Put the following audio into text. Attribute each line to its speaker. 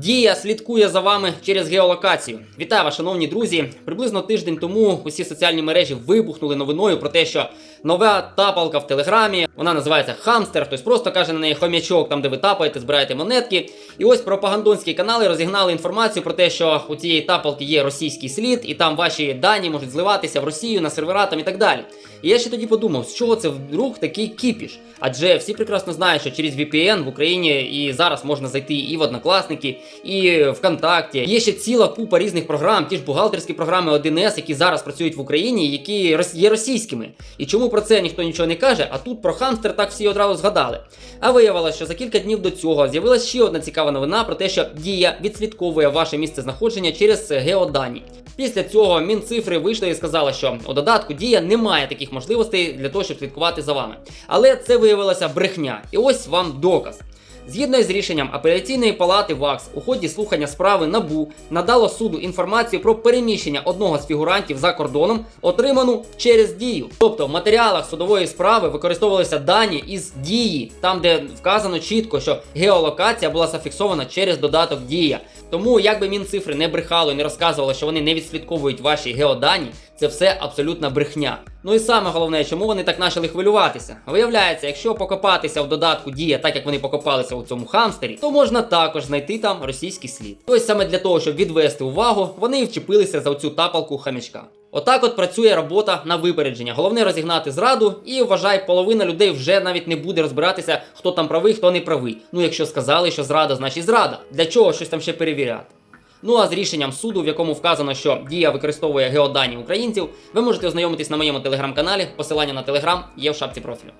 Speaker 1: Дія слідкує за вами через геолокацію. Вітаю вас, шановні друзі. Приблизно тиждень тому усі соціальні мережі вибухнули новиною про те, що нова тапалка в Телеграмі, вона називається Хамстер, хтось просто каже на неї хомячок, там де ви тапаєте, збираєте монетки. І ось пропагандонські канали розігнали інформацію про те, що у цієї тапалки є російський слід, і там ваші дані можуть зливатися в Росію на сервера там і так далі. І я ще тоді подумав, з чого це вдруг такий кіпіш? Адже всі прекрасно знають, що через VPN в Україні і зараз можна зайти і в Однокласники, і ВКонтакті. Є ще ціла купа різних програм, ті ж бухгалтерські програми 1С, які зараз працюють в Україні, які є російськими. І чому про це ніхто нічого не каже? А тут про хамстер так всі одразу згадали. А виявилося, що за кілька днів до цього з'явилася ще одна цікава новина про те, що дія відслідковує ваше місце знаходження через геодані. Після цього Мінцифри вийшли і сказали, що у додатку Дія немає таких можливостей для того, щоб слідкувати за вами. Але це виявилося брехня. І ось вам доказ. Згідно із рішенням апеляційної палати ВАКС у ході слухання справи НАБУ надало суду інформацію про переміщення одного з фігурантів за кордоном, отриману через дію. Тобто в матеріалах судової справи використовувалися дані із дії, там де вказано чітко, що геолокація була зафіксована через додаток Дія. Тому, як би Мінцифри не брехало і не розказувало, що вони не відслідковують ваші геодані, це все абсолютна брехня. Ну і саме головне, чому вони так почали хвилюватися? Виявляється, якщо покопатися в додатку Дія, так як вони покопалися у цьому хамстері, то можна також знайти там російський слід. Ось саме для того, щоб відвести увагу, вони і вчепилися за цю тапалку хамячка. Отак от працює робота на випередження. Головне розігнати зраду, і вважай, половина людей вже навіть не буде розбиратися, хто там правий, хто не правий. Ну, якщо сказали, що зрада, значить зрада. Для чого щось там ще перевіряти? Ну а з рішенням суду, в якому вказано, що дія використовує геодані українців, ви можете ознайомитись на моєму телеграм-каналі. Посилання на телеграм є в шапці профілю.